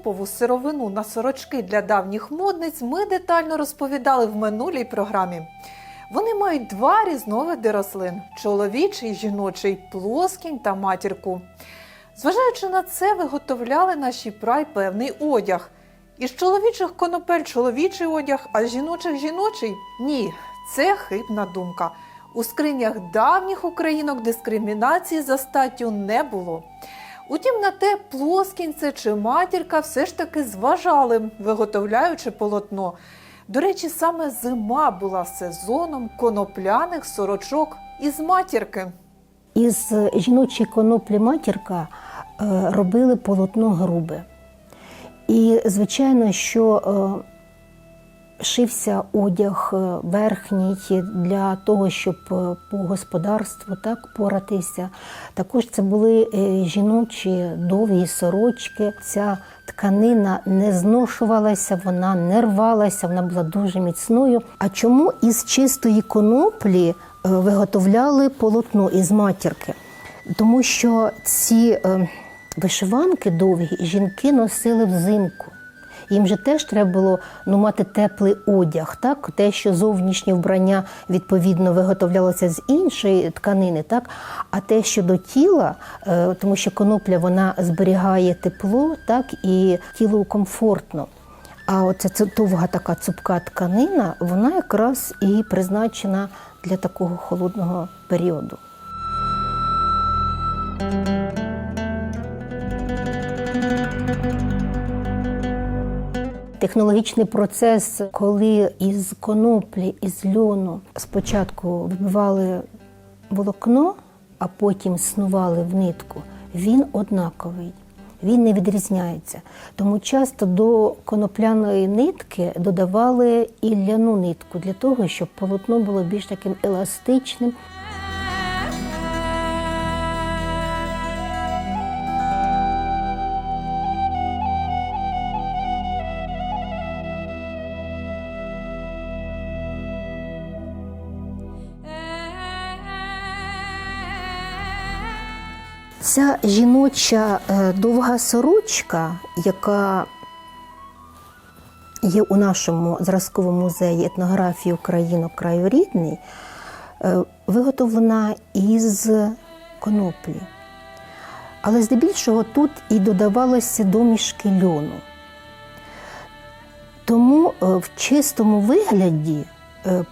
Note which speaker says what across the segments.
Speaker 1: Топову сировину на сорочки для давніх модниць ми детально розповідали в минулій програмі. Вони мають два різновиди рослин: чоловічий жіночий, плоскінь та матірку. Зважаючи на це, виготовляли наші прай певний одяг. Із чоловічих конопель чоловічий одяг, а з жіночих жіночий ні, це хибна думка. У скринях давніх українок дискримінації за статтю не було. Утім, на те, плоскінце чи матірка все ж таки зважали, виготовляючи полотно. До речі, саме зима була сезоном конопляних сорочок із матірки.
Speaker 2: Із жіночої коноплі матірка е, робили полотно грубе. І, звичайно, що е, шився одяг е, верхній для того, щоб е, по господарству так поратися. Також це були е, жіночі довгі сорочки. Ця тканина не зношувалася, вона не рвалася, вона була дуже міцною. А чому із чистої коноплі виготовляли полотно із матірки? Тому що ці вишиванки довгі жінки носили взимку. Їм же теж треба було ну, мати теплий одяг, так? те, що зовнішнє вбрання відповідно виготовлялося з іншої тканини, так? а те, що до тіла, е, тому що конопля вона зберігає тепло, так? і тілу комфортно. А оця ця довга така цупка тканина, вона якраз і призначена для такого холодного періоду. Технологічний процес, коли із коноплі, із льону спочатку вибивали волокно, а потім снували в нитку, він однаковий, він не відрізняється. Тому часто до конопляної нитки додавали і ляну нитку для того, щоб полотно було більш таким еластичним. Ця жіноча е, довга сорочка, яка є у нашому зразковому музеї етнографії Українок краю рідний, е, виготовлена із коноплі. Але здебільшого тут і додавалося домішки льону. Тому е, в чистому вигляді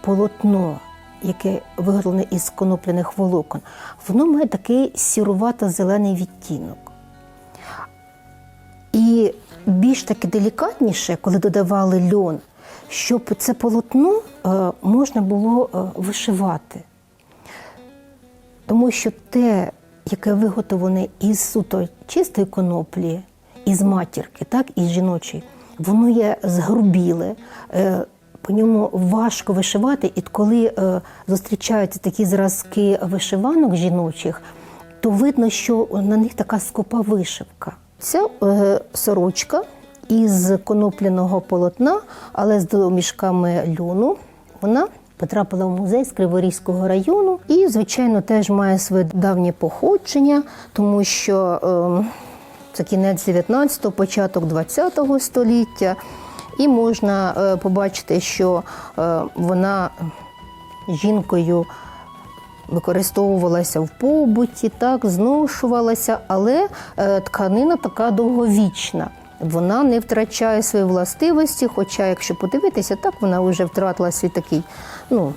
Speaker 2: полотно, яке виготовлене із конопляних волокон, воно має такий сірувато-зелений відтінок. І більш таки делікатніше, коли додавали льон, щоб це полотно е, можна було е, вишивати. Тому що те, яке виготовлене із суто чистої коноплі, із матірки, так, із жіночої, воно є згрубіле, е, по ньому важко вишивати, і коли е, зустрічаються такі зразки вишиванок жіночих, то видно, що на них така скупа вишивка. Ця е, сорочка із конопляного полотна, але з домішками льону, вона потрапила в музей з Криворізького району і, звичайно, теж має своє давнє походження, тому що е, це кінець 19-го, початок 20-го століття. І можна е, побачити, що е, вона жінкою використовувалася в побуті, так, зношувалася, але е, тканина така довговічна. Вона не втрачає свої властивості, хоча, якщо подивитися, так вона вже втратила свій такий ну,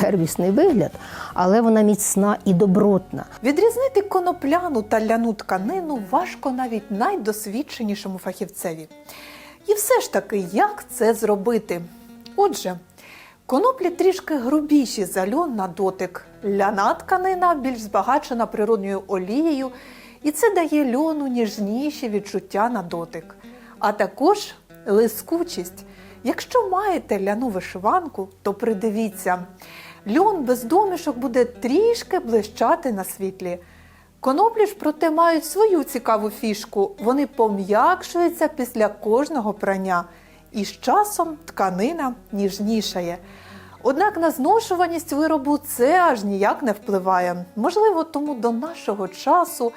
Speaker 2: первісний вигляд, але вона міцна і добротна.
Speaker 1: Відрізнити конопляну та ляну тканину важко навіть найдосвідченішому фахівцеві. І все ж таки, як це зробити? Отже, коноплі трішки грубіші за льон на дотик. Ляна тканина більш збагачена природньою олією, і це дає льону ніжніші відчуття на дотик. А також лискучість. Якщо маєте ляну вишиванку, то придивіться, льон без домішок буде трішки блищати на світлі. Коноплі ж, проте, мають свою цікаву фішку. Вони пом'якшуються після кожного прання, і з часом тканина ніжнішає. Однак на зношуваність виробу це аж ніяк не впливає. Можливо, тому до нашого часу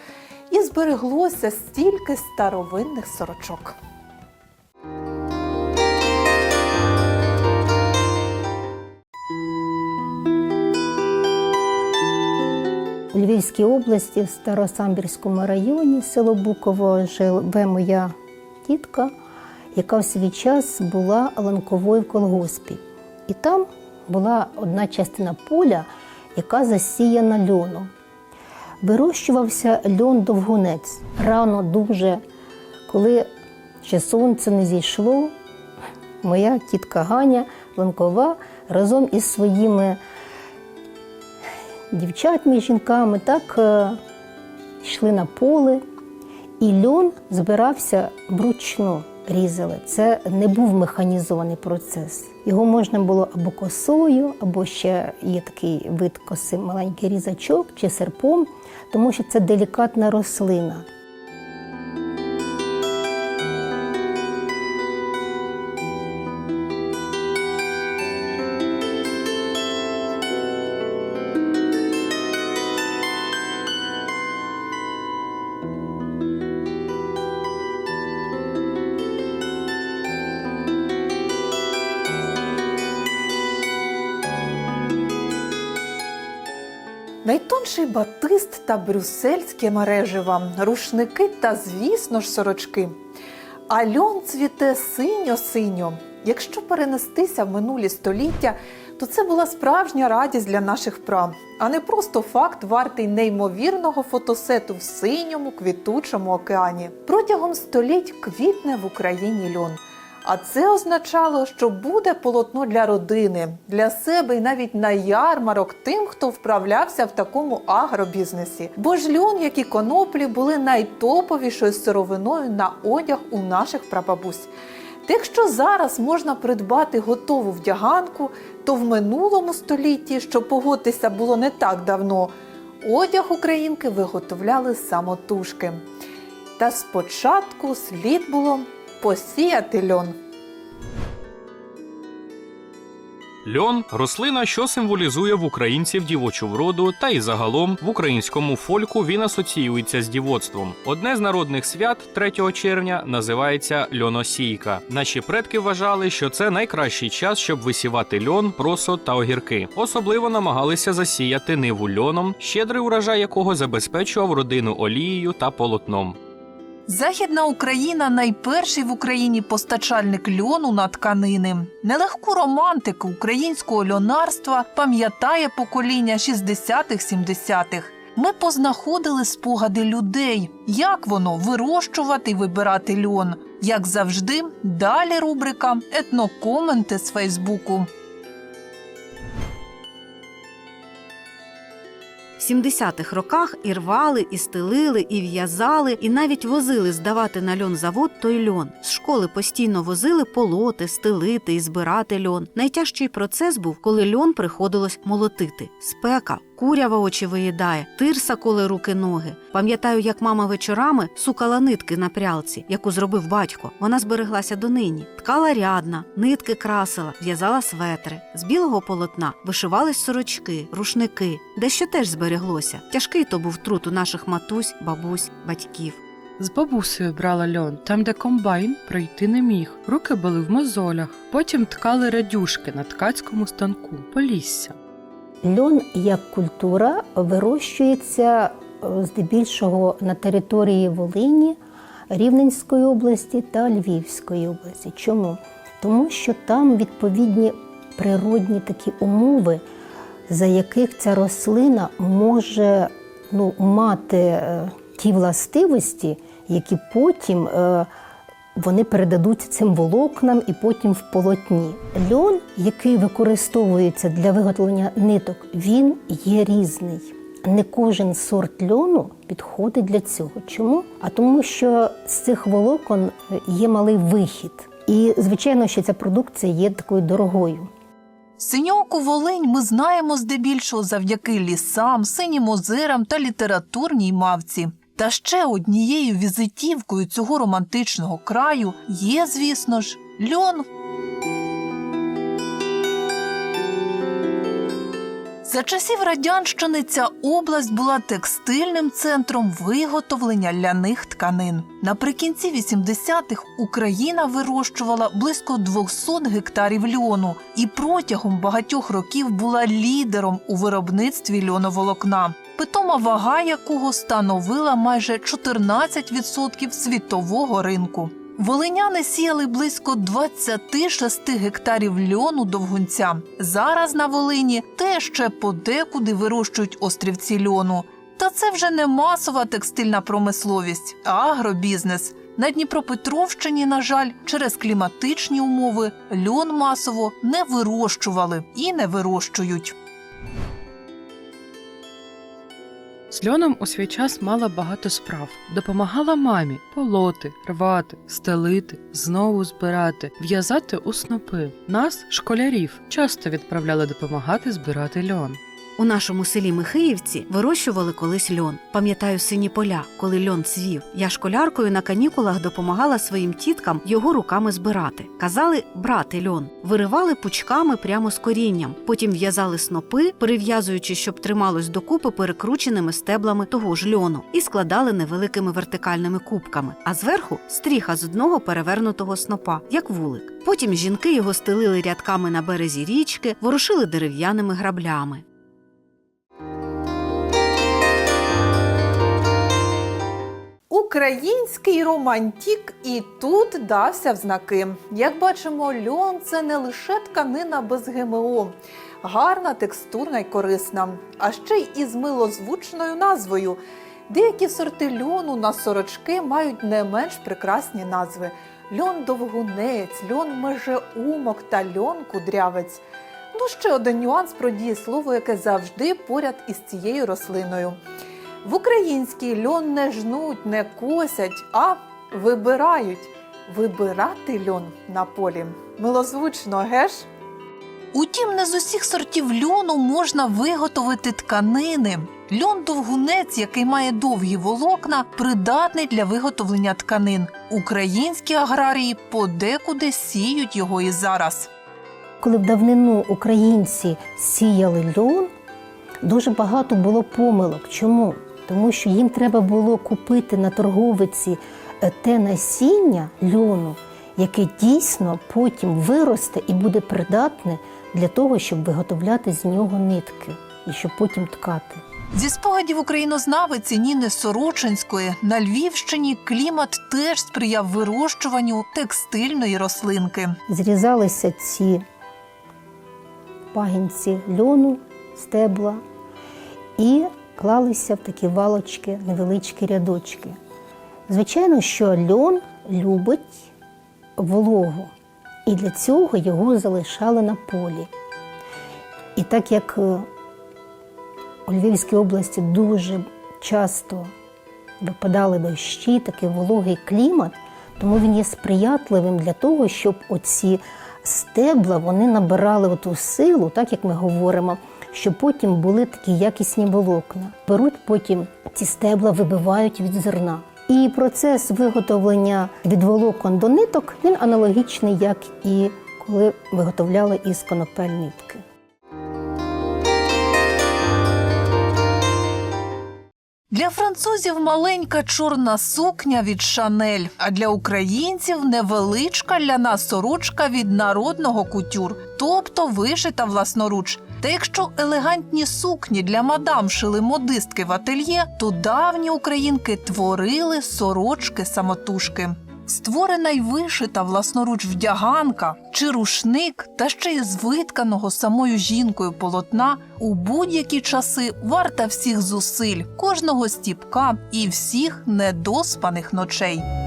Speaker 1: і збереглося стільки старовинних сорочок.
Speaker 2: Львівській області, в Старосамбірському районі, село Буково, живе моя тітка, яка в свій час була ланковою в колгоспі. І там була одна частина поля, яка засіяна льоном. Вирощувався льон довгунець. Рано дуже, коли ще сонце не зійшло, моя тітка Ганя Ланкова разом із своїми дівчатами, жінками так е, йшли на поле, і льон збирався вручну різали. Це не був механізований процес. Його можна було або косою, або ще є такий вид коси, маленький різачок чи серпом, тому що це делікатна рослина.
Speaker 1: Найтонший батист та брюссельське мережево, рушники та, звісно ж, сорочки. А льон цвіте синьо-синьо. Якщо перенестися в минулі століття, то це була справжня радість для наших прав, а не просто факт, вартий неймовірного фотосету в синьому квітучому океані. Протягом століть квітне в Україні льон. А це означало, що буде полотно для родини, для себе і навіть на ярмарок тим, хто вправлявся в такому агробізнесі. Бо ж льон, як і коноплі, були найтоповішою сировиною на одяг у наших прабабусь. Якщо зараз можна придбати готову вдяганку, то в минулому столітті, що погодьтеся, було не так давно, одяг українки виготовляли самотужки. Та спочатку слід було посіяти льон.
Speaker 3: Льон рослина, що символізує в українців дівочу вроду, та й загалом в українському фольку він асоціюється з дівоцтвом. Одне з народних свят 3 червня називається льоносійка. Наші предки вважали, що це найкращий час, щоб висівати льон, просо та огірки. Особливо намагалися засіяти ниву льоном, щедрий урожай якого забезпечував родину олією та полотном.
Speaker 1: Західна Україна найперший в Україні постачальник льону на тканини. Нелегку романтику українського льонарства пам'ятає покоління 60-х-70-х. Ми познаходили спогади людей, як воно вирощувати і вибирати льон. Як завжди, далі рубрика Етнокоменти з Фейсбуку.
Speaker 4: 70-х роках і рвали, і стелили, і в'язали, і навіть возили здавати на льон завод той льон. З школи постійно возили полоти, стелити і збирати льон. Найтяжчий процес був, коли льон приходилось молотити. Спека, курява очі виїдає, тирса коле руки ноги. Пам'ятаю, як мама вечорами сукала нитки на прялці, яку зробив батько. Вона збереглася донині. Ткала рядна, нитки красила, в'язала светри. З білого полотна вишивались сорочки, рушники, дещо теж збереглося. Тяжкий то був труд у наших матусь, бабусь, батьків.
Speaker 5: З бабусею брала льон, там, де комбайн пройти не міг. Руки були в мозолях. Потім ткали радюшки на ткацькому станку, полісся.
Speaker 2: Льон як культура вирощується е, здебільшого на території Волині, Рівненської області та Львівської області. Чому? Тому що там відповідні природні такі умови, за яких ця рослина може ну, мати е, ті властивості, які потім е, вони передадуться цим волокнам і потім в полотні. Льон, який використовується для виготовлення ниток, він є різний. Не кожен сорт льону підходить для цього. Чому? А тому, що з цих волокон є малий вихід. І, звичайно, що ця продукція є такою дорогою.
Speaker 1: Синьоку Волинь ми знаємо здебільшого завдяки лісам, синім озерам та літературній мавці. Та ще однією візитівкою цього романтичного краю є, звісно ж, льон. За часів радянщини ця область була текстильним центром виготовлення ляних тканин. Наприкінці 80-х Україна вирощувала близько 200 гектарів льону і протягом багатьох років була лідером у виробництві льоноволокна. Питома вага якого становила майже 14% світового ринку. Волиняни сіяли близько 26 гектарів льону довгунця. Зараз на Волині теж ще подекуди вирощують острівці льону. Та це вже не масова текстильна промисловість, а агробізнес. На Дніпропетровщині, на жаль, через кліматичні умови льон масово не вирощували і не вирощують.
Speaker 5: З льоном у свій час мала багато справ. Допомагала мамі полоти, рвати, стелити, знову збирати, в'язати у снопи. Нас, школярів, часто відправляли допомагати збирати льон.
Speaker 4: У нашому селі Михиївці вирощували колись льон. Пам'ятаю сині поля, коли льон цвів. Я школяркою на канікулах допомагала своїм тіткам його руками збирати. Казали брати льон. Виривали пучками прямо з корінням. Потім в'язали снопи, перев'язуючи, щоб трималось докупи перекрученими стеблами того ж льону, і складали невеликими вертикальними кубками. А зверху стріха з одного перевернутого снопа, як вулик. Потім жінки його стелили рядками на березі річки, ворушили дерев'яними граблями.
Speaker 1: Український романтік і тут дався в знаки. Як бачимо, льон це не лише тканина без ГМО, гарна, текстурна й корисна, а ще й із милозвучною назвою. Деякі сорти льону на сорочки мають не менш прекрасні назви: льон довгунець, льон межеумок та льон кудрявець. Ну, ще один нюанс про дієслово, яке завжди поряд із цією рослиною. В український льон не жнуть, не косять, а вибирають. Вибирати льон на полі. Милозвучно, геш? Утім, не з усіх сортів льону можна виготовити тканини. Льон довгунець, який має довгі волокна, придатний для виготовлення тканин. Українські аграрії подекуди сіють його і зараз.
Speaker 2: Коли в давнину українці сіяли льон, дуже багато було помилок. Чому? Тому що їм треба було купити на торговиці е, те насіння льону, яке дійсно потім виросте і буде придатне для того, щоб виготовляти з нього нитки і щоб потім ткати.
Speaker 1: Зі спогадів українознавиці Ніни Сорочинської на Львівщині клімат теж сприяв вирощуванню текстильної рослинки.
Speaker 2: Зрізалися ці пагінці льону, стебла і клалися в такі валочки, невеличкі рядочки. Звичайно, що льон любить вологу, і для цього його залишали на полі. І так як е, у Львівській області дуже часто випадали дощі, такий вологий клімат, тому він є сприятливим для того, щоб оці стебла вони набирали оту силу, так як ми говоримо, щоб потім були такі якісні волокна. Беруть потім ці стебла, вибивають від зерна. І процес виготовлення від волокон до ниток він аналогічний, як і коли виготовляли із конопель нитки.
Speaker 1: Для французів маленька чорна сукня від Шанель, а для українців невеличка ляна сорочка від народного кутюр, тобто вишита власноруч. Та якщо елегантні сукні для мадам шили модистки в ательє, то давні українки творили сорочки самотужки. Створена й вишита власноруч вдяганка чи рушник, та ще й з витканого самою жінкою полотна у будь-які часи варта всіх зусиль, кожного стіпка і всіх недоспаних ночей.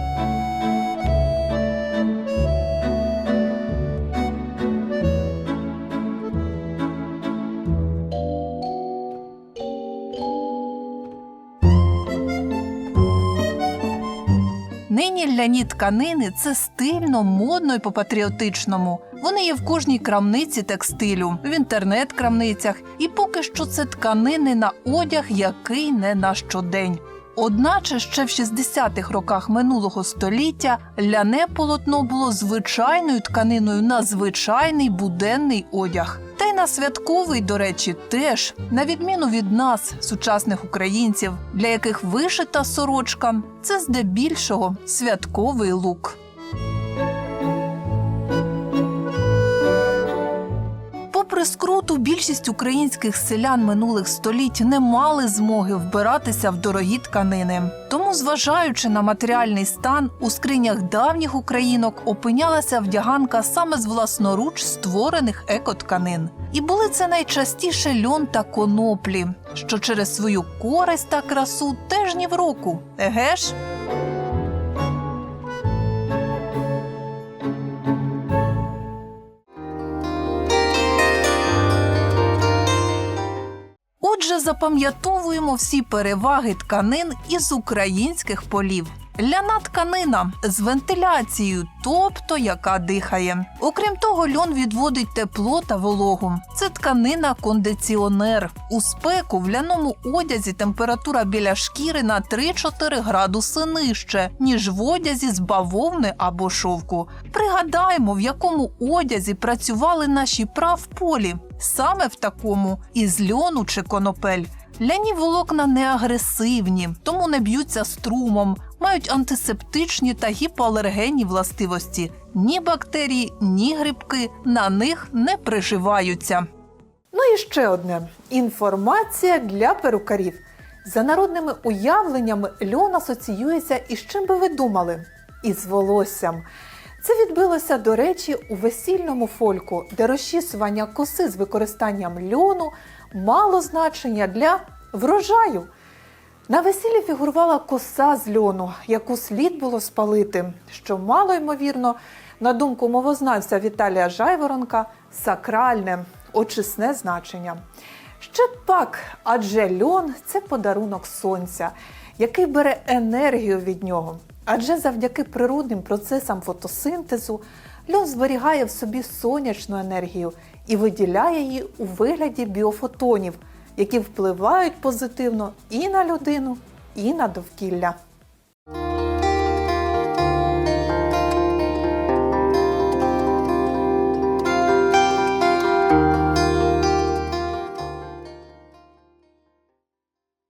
Speaker 1: Нині ляні тканини це стильно, модно і по-патріотичному. Вони є в кожній крамниці текстилю, в інтернет-крамницях, і поки що це тканини на одяг, який не на щодень. Одначе ще в 60-х роках минулого століття ляне полотно було звичайною тканиною на звичайний буденний одяг. Та й на святковий, до речі, теж, на відміну від нас, сучасних українців, для яких вишита сорочка це здебільшого святковий лук. Попри більшість українських селян минулих століть не мали змоги вбиратися в дорогі тканини. Тому, зважаючи на матеріальний стан, у скринях давніх українок опинялася вдяганка саме з власноруч створених екотканин. І були це найчастіше льон та коноплі, що через свою користь та красу теж ні в року. Еге ж? Запам'ятовуємо всі переваги тканин із українських полів. Ляна тканина з вентиляцією, тобто яка дихає. Окрім того, льон відводить тепло та вологу. Це тканина кондиціонер. У спеку в ляному одязі температура біля шкіри на 3-4 градуси нижче, ніж в одязі з бавовни або шовку. Пригадаймо, в якому одязі працювали наші правполі. Саме в такому із льону чи конопель. Ляні волокна не агресивні, тому не б'ються струмом, мають антисептичні та гіпоалергенні властивості. Ні бактерії, ні грибки на них не приживаються. Ну і ще одне інформація для перукарів. За народними уявленнями льон асоціюється із чим би ви думали? Із волоссям. Це відбилося, до речі, у весільному фольку, де розчісування коси з використанням льону мало значення для врожаю. На весіллі фігурувала коса з льону, яку слід було спалити, що мало ймовірно, на думку мовознавця Віталія Жайворонка, сакральне, очисне значення. Ще пак, адже льон це подарунок сонця, який бере енергію від нього. Адже завдяки природним процесам фотосинтезу льон зберігає в собі сонячну енергію і виділяє її у вигляді біофотонів, які впливають позитивно і на людину, і на довкілля.